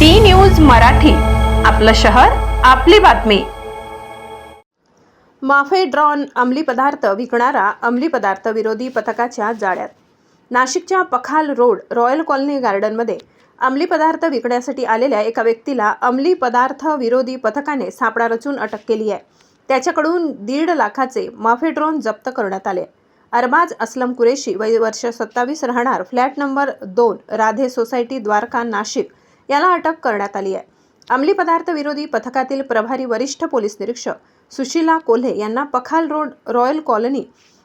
D news Marathi आपलं शहर आपली बातमी. माफे ड्रॉन अंमली पदार्थ विकणारा अंमली पदार्थ विरोधी पथकाच्या जाळ्यात. नाशिकच्या पखाल रोड रॉयल कॉलनी गार्डनमध्ये अंमली पदार्थ विकण्यासाठी आलेल्या एका व्यक्तीला अंमली पदार्थ विरोधी पथकाने सापळा रचून अटक केली आहे. त्याच्याकडून दीड लाखाचे माफे ड्रोन जप्त करण्यात आले. अरबाज असलम कुरेशी वय वर्ष सत्तावीस राहणार फ्लॅट नंबर दोन राधे सोसायटी द्वारका नाशिक. याला अटक करण्यात आली आहे. अंमली पदार्थ विरोधी पथकातील प्रभारी वरिष्ठ पोलीस निरीक्षक सुशीला कोल्हे यांना पखाल रोड रॉयल कॉलनी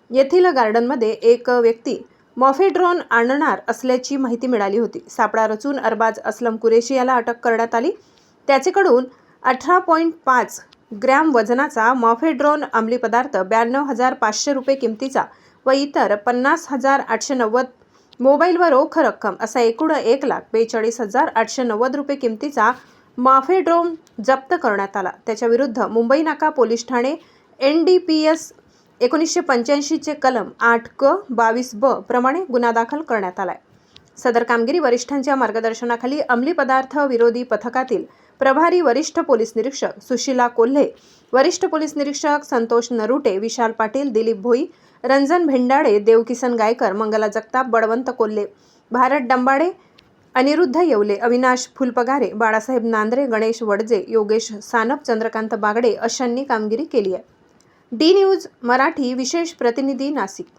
येथील गार्डनमध्ये एक व्यक्ती मॉफेड्रॉन आणणार असल्याची माहिती मिळाली होती. सापळा रचून अरबाज असलम कुरेशी याला अटक करण्यात आली. त्याच्याकडून अठरा पॉईंट पाच ग्रॅम वजनाचा मॉफेड्रॉन अंमली पदार्थ ब्याण्णव हजार पाचशे रुपये किमतीचा व इतर पन्नास हजार आठशे नव्वद मोबाईलवर रोख रक्कम असा एकूण एक लाख बेचाळीस हजार आठशे नव्वद रुपये किमतीचा माफेड्रोम जप्त करण्यात आला. त्याच्या विरुद्ध मुंबई नाका पोलीस ठाणे एन डी पी एस एकोणीसशे पंच्याऐंशीचे कलम आठ क बावीस ब प्रमाणे गुन्हा दाखल करण्यात आला आहे सदर कामगिरी वरिष्ठांच्या मार्गदर्शनाखाली अंमली पदार्थ विरोधी पथकातील प्रभारी वरिष्ठ पोलीस निरीक्षक सुशीला कोल्हे वरिष्ठ पोलीस निरीक्षक संतोष नरुटे विशाल पाटील दिलीप भोई रंजन भेंडाळे देवकिसन गायकर मंगला जगताप बळवंत कोल्हे भारत डंबाडे अनिरुद्ध येवले अविनाश फुलपगारे बाळासाहेब नांद्रे गणेश वडजे योगेश सानप चंद्रकांत बागडे अशांनी कामगिरी केली आहे. डी न्यूज मराठी विशेष प्रतिनिधी नाशिक.